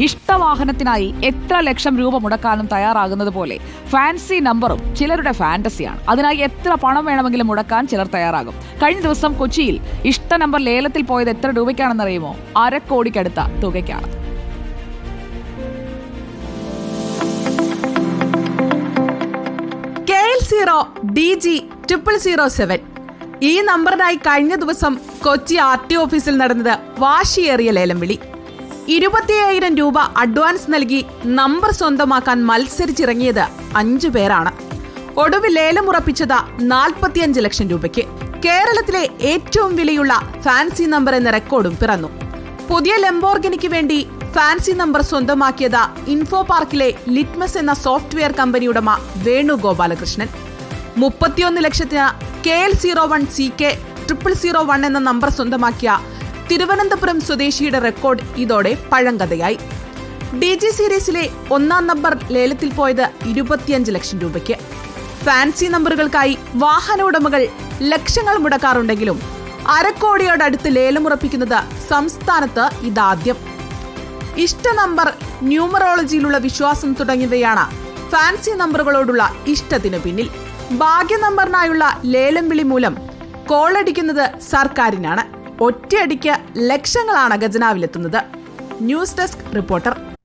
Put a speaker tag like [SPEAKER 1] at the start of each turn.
[SPEAKER 1] ഇഷ്ടവാഹനത്തിനായി എത്ര ലക്ഷം രൂപ മുടക്കാനും തയ്യാറാകുന്നത് പോലെ ഫാൻസി നമ്പറും ചിലരുടെ ഫാന്റസിയാണ് അതിനായി എത്ര പണം വേണമെങ്കിലും മുടക്കാൻ ചിലർ തയ്യാറാകും. കഴിഞ്ഞ ദിവസം കൊച്ചിയിൽ ഇഷ്ട നമ്പർ ലേലത്തിൽ പോയത് എത്ര രൂപയ്ക്കാണെന്നറിയുമോ? അരക്കോടിക്കടുത്ത തുകയ്ക്കാണ്.
[SPEAKER 2] ഈ നമ്പറിനായി കഴിഞ്ഞ ദിവസം കൊച്ചി ആർ ടി ഓഫീസിൽ നടന്നത് വാശിയേറിയ ലേലം വിളി. ഇരുപത്തിയ്യായിരം രൂപ അഡ്വാൻസ് നൽകി നമ്പർ സ്വന്തമാക്കാൻ മത്സരിച്ചിറങ്ങിയത് അഞ്ചു പേരാണ്. ഒടുവിൽ ലേലമുറപ്പിച്ചത് നാൽപ്പത്തിയഞ്ച് ലക്ഷം രൂപയ്ക്ക്. കേരളത്തിലെ ഏറ്റവും വിലയുള്ള ഫാൻസി നമ്പർ എന്ന റെക്കോർഡും പിറന്നു. പുതിയ ലംബോർഗിനിക്ക് വേണ്ടി ഫാൻസി നമ്പർ സ്വന്തമാക്കിയത് ഇൻഫോ പാർക്കിലെ ലിറ്റ്മസ് എന്ന സോഫ്റ്റ്വെയർ കമ്പനി ഉടമ വേണു ഗോപാലകൃഷ്ണൻ. മുപ്പത്തിയൊന്ന് ലക്ഷത്തിന് K L zero one C K triple zero one എന്ന നമ്പർ സ്വന്തമാക്കിയ തിരുവനന്തപുരം സ്വദേശിയുടെ റെക്കോർഡ് ഇതോടെ പഴങ്കഥയായി. ഡി ജി സീരീസിലെ ഒന്നാം നമ്പർ ലേലത്തിൽ പോയത് ഇരുപത്തിയഞ്ച് ലക്ഷം രൂപയ്ക്ക്. ഫാൻസി നമ്പറുകൾക്കായി വാഹന ഉടമകൾ ലക്ഷങ്ങൾ മുടക്കാറുണ്ടെങ്കിലും അരക്കോടിയോടടുത്ത് ലേലമുറപ്പിക്കുന്നത് സംസ്ഥാനത്ത് ഇതാദ്യം. ഇഷ്ട നമ്പർ ന്യൂമറോളജിയിലുള്ള വിശ്വാസം തുടങ്ങിയവയാണ് ഫാൻസി നമ്പറുകളോടുള്ള ഇഷ്ടത്തിനു പിന്നിൽ. ഭാഗ്യ നമ്പറിനായുള്ള ലേലം വിളി മൂലം കോളടിക്കുന്നത് സർക്കാരിനാണ്. ഒറ്റയടിക്ക് ലക്ഷങ്ങളാണ് ഖജനാവിലെത്തുന്നത്. News desk reporter.